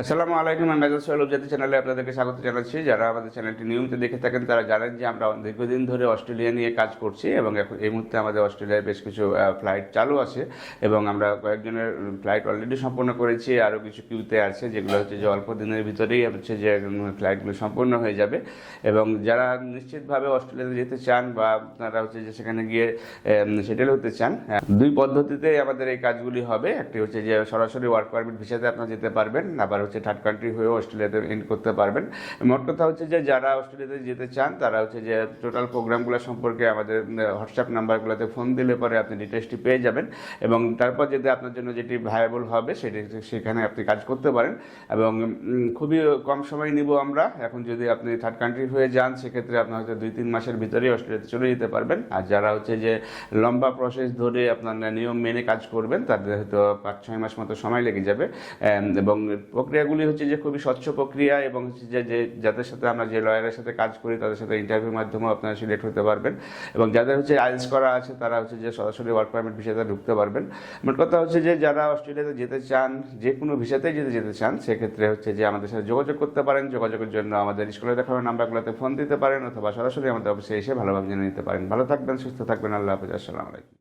আসসালামু আলাইকুম, আমি মেজাজ সোহেল উপজাতি চ্যানেলে আপনাদেরকে স্বাগত জানাচ্ছি। যারা আমাদের চ্যানেলটি নিয়মিত দেখে থাকেন, তারা জানেন যে আমরা দীর্ঘদিন ধরে অস্ট্রেলিয়া নিয়ে কাজ করছি এবং এখন এই মুহূর্তে আমাদের অস্ট্রেলিয়ায় বেশ কিছু ফ্লাইট চালু আছে এবং আমরা কয়েকজনের ফ্লাইট অলরেডি সম্পন্ন করেছি। আরও কিছু কিউতে আছে, যেগুলো হচ্ছে যে অল্প দিনের ভিতরেই হচ্ছে যে ফ্লাইটগুলো সম্পূর্ণ হয়ে যাবে। এবং যারা নিশ্চিতভাবে অস্ট্রেলিয়াতে যেতে চান বা আপনারা হচ্ছে যে সেখানে গিয়ে সেটেল হতে চান দুই পদ্ধতিতে আমাদের এই কাজগুলি হবে। একটি হচ্ছে যে সরাসরি ওয়ার্ক পারমিট ভিসাতে আপনারা যেতে পারবেন, আবার হচ্ছে থার্ড কান্ট্রি হয়েও অস্ট্রেলিয়াতে এন্ড করতে পারবেন। মোট কথা হচ্ছে যে, যারা অস্ট্রেলিয়াতে যেতে চান, তারা হচ্ছে যে টোটাল প্রোগ্রামগুলো সম্পর্কে আমাদের হোয়াটসঅ্যাপ নাম্বারগুলোতে ফোন দিলে পরে আপনি ডিটেলসটি পেয়ে যাবেন এবং তারপর যদি আপনার জন্য যেটি ভায়াবল হবে, সেটি সেখানে আপনি কাজ করতে পারেন এবং খুবই কম সময় নিব আমরা। এখন যদি আপনি থার্ড কান্ট্রি হয়ে যান, সেক্ষেত্রে আপনার হয়তো দুই তিন মাসের ভিতরেই অস্ট্রেলিয়াতে চলে যেতে পারবেন। আর যারা হচ্ছে যে, লম্বা প্রসেস ধরে আপনার নিয়ম মেনে কাজ করবেন, তাদের হয়তো পাঁচ ছয় মাস মতো সময় লেগে যাবে। এবং প্রক্রিয়াগুলি হচ্ছে যে খুবই স্বচ্ছ প্রক্রিয়া এবং যে যে যাদের সাথে আমরা যে লয়ারের সাথে কাজ করি, তাদের সাথে ইন্টারভিউর মাধ্যমেও আপনারা সিলেক্ট হতে পারবেন এবং যাদের হচ্ছে আইলস করা আছে, তারা হচ্ছে যে সরাসরি ওয়ার্ক পারমিট ভিসাতে ঢুকতে পারবেন। মোট কথা হচ্ছে যে, যারা অস্ট্রেলিয়াতে যেতে চান, যে কোনো ভিসাতেই যেতে যেতে চান, সেক্ষেত্রে হচ্ছে যে আমাদের সাথে যোগাযোগ করতে পারেন। যোগাযোগের জন্য আমাদের স্কুলে দেখানো নাম্বারগুলোতে ফোন দিতে পারেন অথবা সরাসরি আমাদের অফিসে এসে ভালোভাবে জেনে নিতে পারেন। ভালো থাকবেন, সুস্থ থাকবেন। আল্লাহ হাফিজ। আসসালামু আলাইকুম।